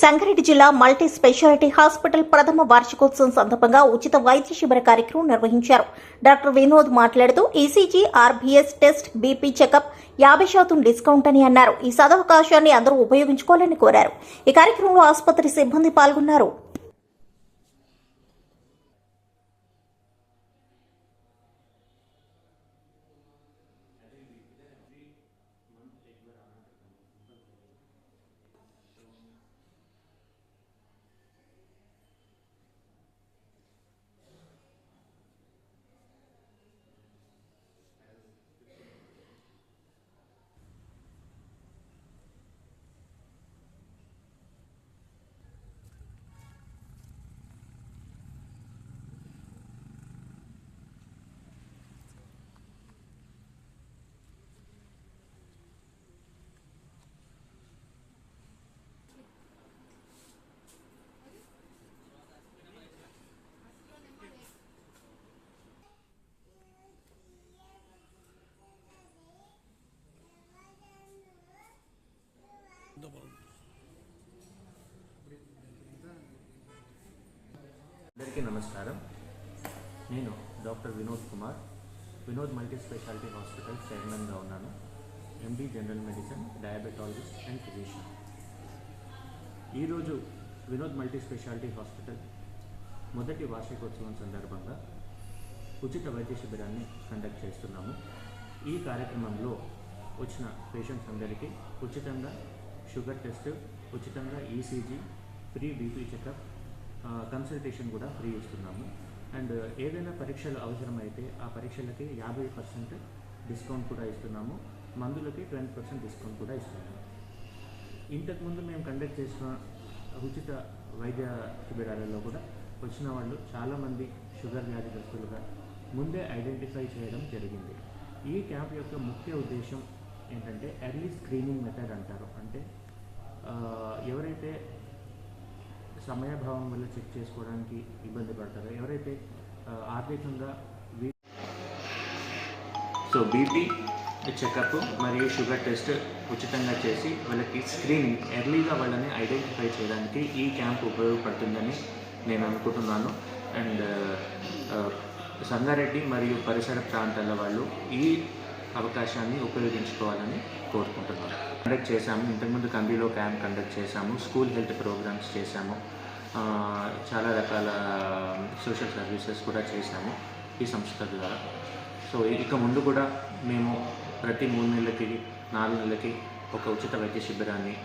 సంగారెడ్డి జిల్లా multi speciality hospital ప్రథమ వార్షికోత్సవం సందర్భంగా ఉచిత వైద్య శిబిర కార్యక్రమం నిర్వహించారు. డాక్టర్ వినోద్ మాట్లాడుతూ ECG RBS test BP checkup యాభై శాతం డిస్కౌంట్ అని అన్నారు. ఈ సదవకాశాన్ని అందరూ ఉపయోగించుకోవాలని కోరారు. ఈ కార్యక్రమంలో ఆసుపత్రి సిబ్బంది పాల్గొన్నారు. అందరికీ నమస్కారం. నేను doctor Vinod Kumar Vinod multi speciality hospital చైర్మన్గా ఉన్నాను. MD general medicine diabetologist and physician ఈరోజు వినోద్ మల్టీ స్పెషాలిటీ హాస్పిటల్ మొదటి వార్షికోత్సవం సందర్భంగా ఉచిత వైద్య శిబిరాన్ని కండక్ట్ చేస్తున్నాము. ఈ కార్యక్రమంలో వచ్చిన పేషెంట్స్ అందరికీ ఉచితంగా షుగర్ టెస్ట్ ఉచితంగా ECG free BP checkup consultation కూడా ఫ్రీ ఇస్తున్నాము అండ్ ఏదైనా పరీక్షలు అవసరమైతే ఆ పరీక్షలకి యాభై పర్సెంట్ డిస్కౌంట్ కూడా ఇస్తున్నాము. మందులకి ట్వంటీ పర్సెంట్ డిస్కౌంట్ కూడా ఇస్తున్నాము. ఇంతకుముందు మేము కండక్ట్ చేసిన ఉచిత వైద్య శిబిరాలలో కూడా వచ్చిన వాళ్ళు చాలామంది షుగర్ వ్యాధిగ్రస్తులుగా ముందే ఐడెంటిఫై చేయడం జరిగింది. ఈ క్యాంప్ యొక్క ముఖ్య ఉద్దేశం ఏంటంటే ఎర్లీ స్క్రీనింగ్ మెథడ్ అంటారు. అంటే ఎవరైతే సమయభావం వల్ల చెక్ చేసుకోవడానికి ఇబ్బంది పడతారో ఎవరైతే ఆర్థికంగా సో బీపీ చెకప్ మరియు షుగర్ టెస్ట్ ఉచితంగా చేసి వాళ్ళకి స్క్రీనింగ్ ఎర్లీగా వాళ్ళని ఐడెంటిఫై చేయడానికి ఈ క్యాంప్ ఉపయోగపడుతుందని నేను అనుకుంటున్నాను. అండ్ సంగారెడ్డి మరియు పరిసర ప్రాంతాల వాళ్ళు ఈ అవకాశాన్ని ఉపయోగించుకోవాలని కోరుకుంటున్నాను. కండక్ట్ చేశాము. ఇంతకుముందు కంబీలో క్యాంప్ కండక్ట్ చేశాము. స్కూల్ హెల్త్ ప్రోగ్రామ్స్ చేశాము. చాలా రకాల సోషల్ సర్వీసెస్ కూడా చేశాము ఈ సంస్థ ద్వారా. సో ఇక ముందు కూడా మేము ప్రతి మూడు నెలలకి నాలుగు నెలలకి ఒక ఉచిత వైద్య శిబిరాన్ని